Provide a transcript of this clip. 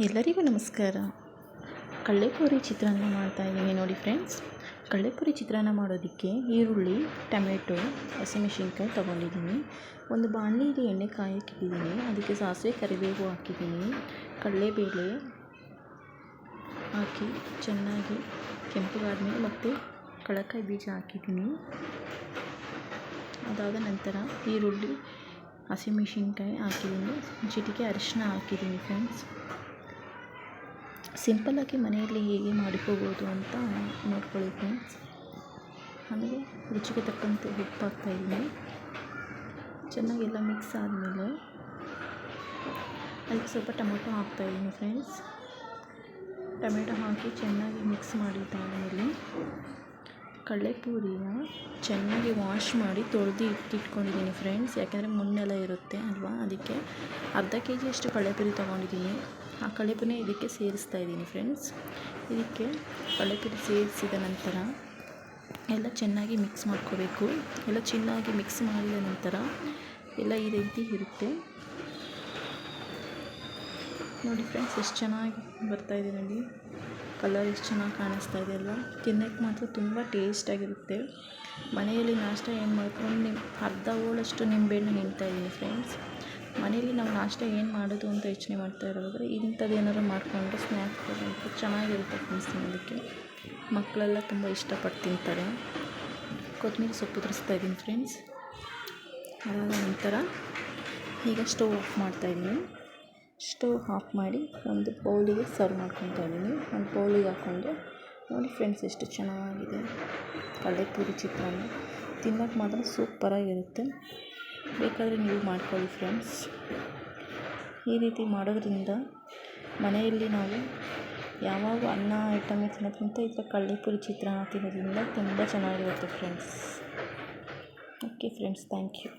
ಎಲ್ಲರಿಗೂ ನಮಸ್ಕಾರ. ಕಡಲೆಪುರಿ ಚಿತ್ರಾನ್ನ ಮಾಡ್ತಾಯಿದ್ದೀನಿ ನೋಡಿ ಫ್ರೆಂಡ್ಸ್ ಕಡಲೆಪುರಿ ಚಿತ್ರಾನ್ನ ಮಾಡೋದಕ್ಕೆ ಈರುಳ್ಳಿ, ಟೊಮೆಟೊ, ಹಸಿಮೆಣಸಿನ್ಕಾಯಿ ತೊಗೊಂಡಿದ್ದೀನಿ. ಒಂದು ಬಾಣಲಿಗೆ ಎಣ್ಣೆ ಕಾಯಕ್ಕಿಟ್ಟಿದ್ದೀನಿ ಅದಕ್ಕೆ ಸಾಸಿವೆ, ಕರಿಬೇವು ಹಾಕಿದ್ದೀನಿ. ಕಡಲೆಬೇಳೆ ಹಾಕಿ ಚೆನ್ನಾಗಿ ಕೆಂಪಗಾದ್ಮೇಲೆ ಮತ್ತು ಕಳಕಾಯಿ ಬೀಜ ಹಾಕಿದ್ದೀನಿ. ಅದಾದ ನಂತರ ಈರುಳ್ಳಿ, ಹಸಿಮೆಣಸಿನ್ಕಾಯಿ ಹಾಕಿದ್ದೀನಿ. ಜಿಟಿಗೆ ಅರಿಶಿನ ಹಾಕಿದ್ದೀನಿ ಫ್ರೆಂಡ್ಸ್ ಸಿಂಪಲ್ಲಾಗಿ ಮನೆಯಲ್ಲಿ ಹೇಗೆ ಮಾಡಿಕೋಬೋದು ಅಂತ ನೋಡ್ಕೊಳ್ಳಿ ಫ್ರೆಂಡ್ಸ್ ಆಮೇಲೆ ರುಚಿಗೆ ತಕ್ಕಂತೆ ಉಪ್ಪು ಹಾಕ್ತಾಯಿದ್ದೀನಿ ಚೆನ್ನಾಗಿ ಎಲ್ಲ ಮಿಕ್ಸ್ ಆದಮೇಲೆ ಅದಕ್ಕೆ ಸ್ವಲ್ಪ ಟೊಮೊಟೊ ಹಾಕ್ತಾಯಿದ್ದೀನಿ ಫ್ರೆಂಡ್ಸ್ ಟೊಮೆಟೊ ಹಾಕಿ ಚೆನ್ನಾಗಿ ಮಿಕ್ಸ್ ಮಾಡಿದ್ದಾದಮೇಲೆ ಕಡಲೆಪೂರಿನ ಚೆನ್ನಾಗಿ ವಾಶ್ ಮಾಡಿ ತೊಳೆದು ಇಟ್ಟಿಟ್ಕೊಂಡಿದ್ದೀನಿ ಫ್ರೆಂಡ್ಸ್ ಯಾಕೆಂದರೆ ಮಣ್ಣೆಲ್ಲ ಇರುತ್ತೆ ಅಲ್ವಾ? ಅದಕ್ಕೆ ಅರ್ಧ ಕೆ ಜಿಯಷ್ಟು ಕಡಲೆಪುರಿ ತೊಗೊಂಡಿದ್ದೀನಿ. ಆ ಕಡಲೆಪುರಿನ ಇದಕ್ಕೆ ಸೇರಿಸ್ತಾ ಇದ್ದೀನಿ ಫ್ರೆಂಡ್ಸ್ ಇದಕ್ಕೆ ಕಡಲೆಪುರಿ ಸೇರಿಸಿದ ನಂತರ ಎಲ್ಲ ಚೆನ್ನಾಗಿ ಮಿಕ್ಸ್ ಮಾಡ್ಕೋಬೇಕು. ಎಲ್ಲ ಚೆನ್ನಾಗಿ ಮಿಕ್ಸ್ ಮಾಡಿದ ನಂತರ ಎಲ್ಲ ಈ ರೀತಿ ಇರುತ್ತೆ. ನೋಡಿ ಫ್ರೆಂಡ್ಸ್ ಎಷ್ಟು ಚೆನ್ನಾಗಿ ಬರ್ತಾಯಿದೆ ನೋಡಿ. ಕಲರ್ ಎಷ್ಟು ಚೆನ್ನಾಗಿ ಕಾಣಿಸ್ತಾ ಇದೆ ಅಲ್ಲ ತಿನ್ನೋಕ್ಕೆ ಮಾತ್ರ ತುಂಬ ಟೇಸ್ಟಾಗಿರುತ್ತೆ ಮನೆಯಲ್ಲಿ ನಾಷ್ಟ ಏನು ಮಾಡ್ಕೊಂಡು ನಿಮ್ಮ ಅರ್ಧ ಹೋಳಷ್ಟು ನಿಂಬೆಹಣ್ಣು ಹಿಂಡ್ತಾಯಿದ್ದೀನಿ ಫ್ರೆಂಡ್ಸ್ ಮನೆಯಲ್ಲಿ ನಾವು ನಾಷ್ಟ ಏನು ಮಾಡೋದು ಅಂತ ಯೋಚನೆ ಮಾಡ್ತಾ ಇರೋದ್ರೆ ಇಂಥದ್ದು ಏನಾದ್ರು ಮಾಡಿಕೊಂಡು ಸ್ನ್ಯಾಕ್ಸ್ ಕೊಡೋದು ಚೆನ್ನಾಗಿರುತ್ತೆ ಫ್ರೆಂಡ್ಸ್ ತಿನ್ನೋದಕ್ಕೆ. ಮಕ್ಕಳೆಲ್ಲ ತುಂಬ ಇಷ್ಟಪಟ್ಟು ತಿಂತಾರೆ. ಕೊತ್ತಂಬರಿ ಸೊಪ್ಪು ತರಿಸ್ತಾ ಇದ್ದೀನಿ ಫ್ರೆಂಡ್ಸ್ ಅದಾದ ನಂತರ ಈಗ ಸ್ಟವ್ ಆಫ್ ಮಾಡ್ತಾಯಿದ್ದೀನಿ ಸ್ಟವ್ ಆಫ್ ಮಾಡಿ ಒಂದು ಬೌಲಿಗೆ ಸರ್ವ್ ಮಾಡ್ಕೊತಾ ಇದ್ದೀನಿ. ಒಂದು ಬೌಲಿಗೆ ಹಾಕ್ಕೊಂಡು ನೋಡಿ ಫ್ರೆಂಡ್ಸ್, ಎಷ್ಟು ಚೆನ್ನಾಗಿದೆ. ಕಡಲೆಪುರಿ ಚಿತ್ರಾನ್ನ. ತಿನ್ನೋಕೆ ಮಾತ್ರ ಸೂಪರಾಗಿರುತ್ತೆ ಬೇಕಾದರೆ ನೀವು ಮಾಡ್ಕೊಳ್ಳಿ ಫ್ರೆಂಡ್ಸ್. ಈ ರೀತಿ ಮಾಡೋದ್ರಿಂದ ಮನೆಯಲ್ಲಿ ನಾವು ಯಾವಾಗ ಅನ್ನ ಐಟಮ್ ತಿನ್ನೋದ್ಕಿಂತ ಈ ಥರ ಕಡಲೆಪುರಿ ಚಿತ್ರಾನ್ನ ತಿನ್ನೋದ್ರಿಂದ ತುಂಬ ಚೆನ್ನಾಗಿರುತ್ತೆ friends. Okay friends, thank you.